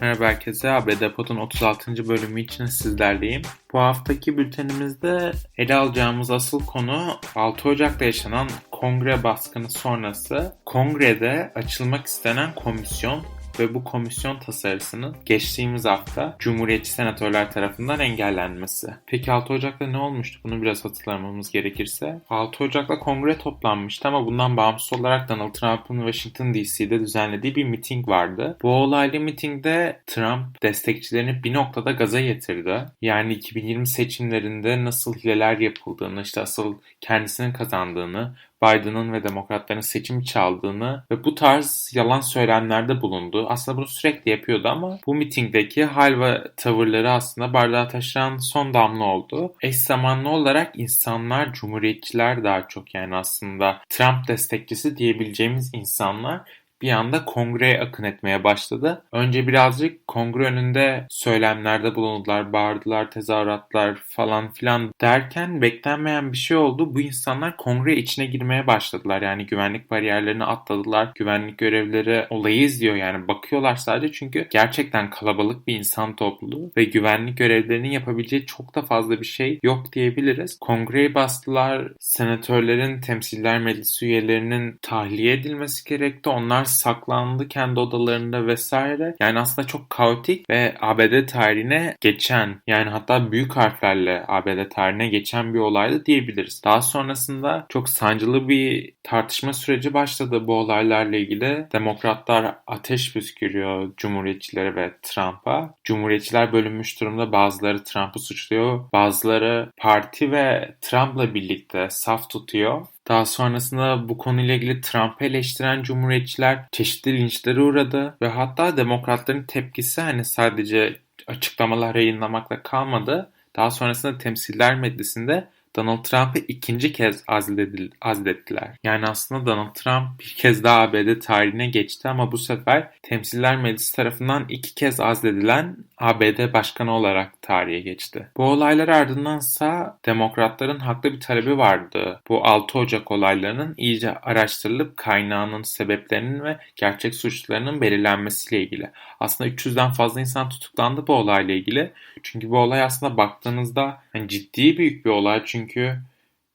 Merhaba herkese. ABD Pod'un 36. bölümü için sizlerleyim. Bu haftaki bültenimizde ele alacağımız asıl konu 6 Ocak'ta yaşanan kongre baskını sonrası kongrede açılmak istenen komisyon ve bu komisyon tasarısının geçtiğimiz hafta Cumhuriyetçi senatörler tarafından engellenmesi. Peki 6 Ocak'ta ne olmuştu? Bunu biraz hatırlamamız gerekirse. 6 Ocak'ta kongre toplanmıştı ama bundan bağımsız olarak Donald Trump'ın Washington DC'de düzenlediği bir miting vardı. Bu olaylı mitingde Trump destekçilerini bir noktada gaza getirdi. Yani 2020 seçimlerinde nasıl hileler yapıldığını, işte asıl kendisinin kazandığını, Biden'ın ve demokratların seçimi çaldığını ve bu tarz yalan söylemlerde bulundu. Aslında bunu sürekli yapıyordu ama bu mitingdeki hal ve tavırları aslında bardağı taşıran son damla oldu. Eş zamanlı olarak insanlar, cumhuriyetçiler daha çok yani aslında Trump destekçisi diyebileceğimiz insanlar bir anda kongreye akın etmeye başladı. Önce birazcık kongre önünde söylemlerde bulundular, bağırdılar, tezahüratlar falan filan derken beklenmeyen bir şey oldu. Bu insanlar kongre içine girmeye başladılar. Yani güvenlik bariyerlerini atladılar. Güvenlik görevlileri olayı izliyor yani bakıyorlar sadece çünkü gerçekten kalabalık bir insan topluluğu ve güvenlik görevlilerinin yapabileceği çok da fazla bir şey yok diyebiliriz. Kongreyi bastılar. Senatörlerin, temsiller meclisi üyelerinin tahliye edilmesi gerekti. Onlar saklandı kendi odalarında vesaire. Yani aslında çok kaotik ve ABD tarihine geçen yani hatta büyük harflerle ABD tarihine geçen bir olaydı diyebiliriz. Daha sonrasında çok sancılı bir tartışma süreci başladı bu olaylarla ilgili. Demokratlar ateş püskürüyor Cumhuriyetçilere ve Trump'a. Cumhuriyetçiler bölünmüş durumda. Bazıları Trump'ı suçluyor. Bazıları parti ve Trump'la birlikte saf tutuyor. Daha sonrasında bu konuyla ilgili Trump'ı eleştiren cumhuriyetçiler çeşitli linçlere uğradı ve hatta demokratların tepkisi hani sadece açıklamalar yayınlamakla kalmadı. Daha sonrasında Temsiller Meclisi'nde Donald Trump'ı ikinci kez azlettiler. Yani aslında Donald Trump bir kez daha ABD tarihine geçti ama bu sefer Temsiller Meclisi tarafından iki kez azledilen ABD başkanı olarak tarihe geçti. Bu olaylar ardındansa demokratların haklı bir talebi vardı. Bu 6 Ocak olaylarının iyice araştırılıp kaynağının, sebeplerinin ve gerçek suçlularının belirlenmesiyle ilgili. Aslında 300'den fazla insan tutuklandı bu olayla ilgili. Çünkü bu olay aslında baktığınızda yani ciddi büyük bir olay çünkü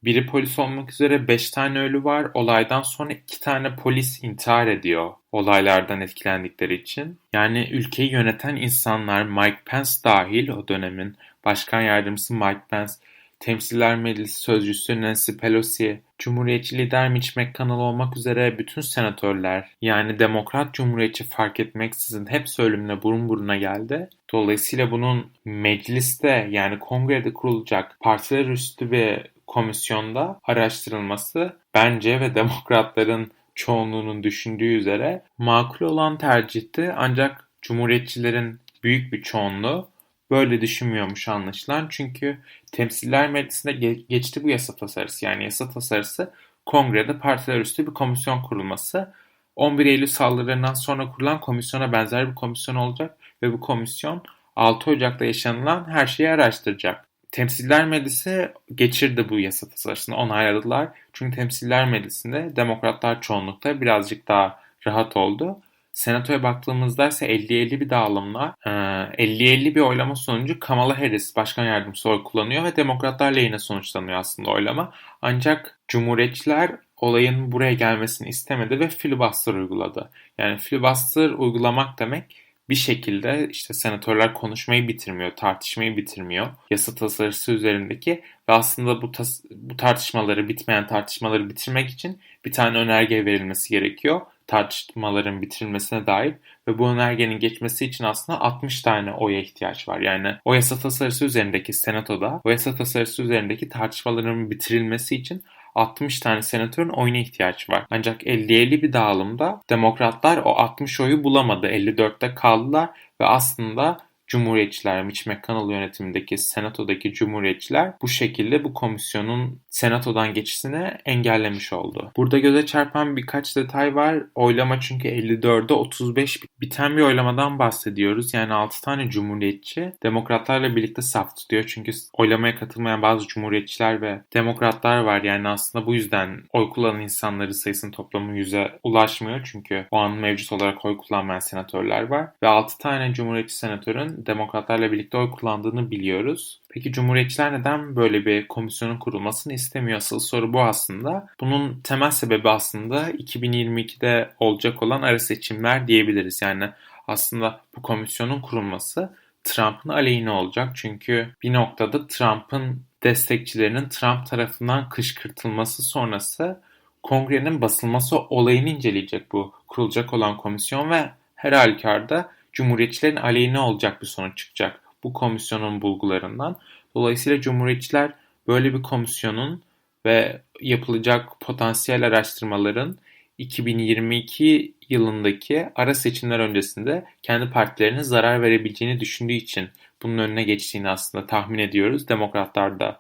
biri polis olmak üzere 5 tane ölü var. Olaydan sonra 2 tane polis intihar ediyor olaylardan etkilendikleri için. Yani ülkeyi yöneten insanlar Mike Pence dahil o dönemin başkan yardımcısı Mike Pence, Temsiller Meclisi Sözcüsü Nancy Pelosi, Cumhuriyetçi lider Mitch McConnell olmak üzere bütün senatörler yani demokrat cumhuriyetçi fark etmeksizin hepsi ölümle burun buruna geldi. Dolayısıyla bunun mecliste yani kongrede kurulacak partiler üstü bir komisyonda araştırılması bence ve demokratların çoğunluğunun düşündüğü üzere makul olan tercihti ancak cumhuriyetçilerin büyük bir çoğunluğu böyle düşünmüyormuş anlaşılan. Çünkü Temsiller Meclisi'nde ge- geçti bu yasa tasarısı. Yani yasa tasarısı kongrede partiler üstü bir komisyon kurulması. 11 Eylül saldırılarından sonra kurulan komisyona benzer bir komisyon olacak ve bu komisyon 6 Ocak'ta yaşanılan her şeyi araştıracak. Temsiller Meclisi geçirdi bu yasa tasarısını onayladılar. Çünkü Temsiller Meclisi'nde demokratlar çoğunlukta birazcık daha rahat oldu. Senatoya baktığımızda ise 50-50 bir dağılımla 50-50 bir oylama sonucu Kamala Harris başkan yardımcısı oy kullanıyor ve demokratlar lehine sonuçlanıyor aslında oylama. Ancak cumhuriyetçiler olayın buraya gelmesini istemedi ve filibuster uyguladı. Yani filibuster uygulamak demek bir şekilde işte senatörler konuşmayı bitirmiyor, tartışmayı bitirmiyor yasa tasarısı üzerindeki ve aslında bu, tas- bu tartışmaları, bitmeyen tartışmaları bitirmek için bir tane önerge verilmesi gerekiyor tartışmaların bitirilmesine dair ve bu önergenin geçmesi için aslında 60 tane oya ihtiyaç var. Yani o yasa tasarısı üzerindeki senatoda o yasa tasarısı üzerindeki tartışmaların bitirilmesi için 60 tane senatörün oyuna ihtiyaç var. Ancak 50-50 bir dağılımda demokratlar o 60 oyu bulamadı. 54'te kaldılar ve aslında Cumhuriyetçiler, Mitch McConnell yönetimindeki Senato'daki Cumhuriyetçiler bu şekilde bu komisyonun Senato'dan geçişini engellemiş oldu. Burada göze çarpan birkaç detay var. Oylama çünkü 54'e 35 biten bir oylamadan bahsediyoruz. Yani 6 tane Cumhuriyetçi Demokratlarla birlikte saf tutuyor. Çünkü oylamaya katılmayan bazı Cumhuriyetçiler ve Demokratlar var. Yani aslında bu yüzden oy kullanan insanların sayısının toplamı 100'e ulaşmıyor. Çünkü o an mevcut olarak oy kullanmayan senatörler var. Ve 6 tane Cumhuriyetçi senatörün Demokratlarla birlikte oy kullandığını biliyoruz. Peki Cumhuriyetçiler neden böyle bir komisyonun kurulmasını istemiyor? Asıl soru bu aslında. Bunun temel sebebi aslında 2022'de olacak olan ara seçimler diyebiliriz. Yani aslında bu komisyonun kurulması Trump'ın aleyhine olacak. Çünkü bir noktada Trump'ın destekçilerinin Trump tarafından kışkırtılması sonrası kongrenin basılması olayını inceleyecek bu kurulacak olan komisyon ve her halükarda Cumhuriyetçilerin aleyhine olacak bir sonuç çıkacak bu komisyonun bulgularından. Dolayısıyla Cumhuriyetçiler böyle bir komisyonun ve yapılacak potansiyel araştırmaların 2022 yılındaki ara seçimler öncesinde kendi partilerine zarar verebileceğini düşündüğü için bunun önüne geçtiğini aslında tahmin ediyoruz. Demokratlar da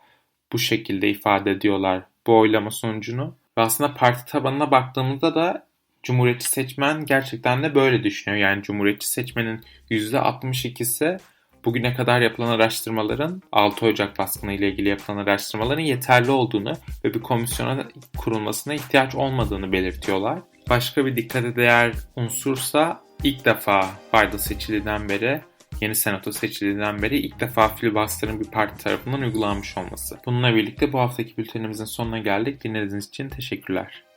bu şekilde ifade ediyorlar bu oylama sonucunu. Ve aslında parti tabanına baktığımızda da Cumhuriyetçi seçmen gerçekten de böyle düşünüyor. Yani Cumhuriyetçi seçmenin %62'si bugüne kadar yapılan araştırmaların 6 Ocak baskını ile ilgili yapılan araştırmaların yeterli olduğunu ve bir komisyona kurulmasına ihtiyaç olmadığını belirtiyorlar. Başka bir dikkate değer unsursa ilk defa Biden seçildiğinden beri yeni senato seçildiğinden beri ilk defa filibuster'ın bir parti tarafından uygulanmış olması. Bununla birlikte bu haftaki bültenimizin sonuna geldik. Dinlediğiniz için teşekkürler.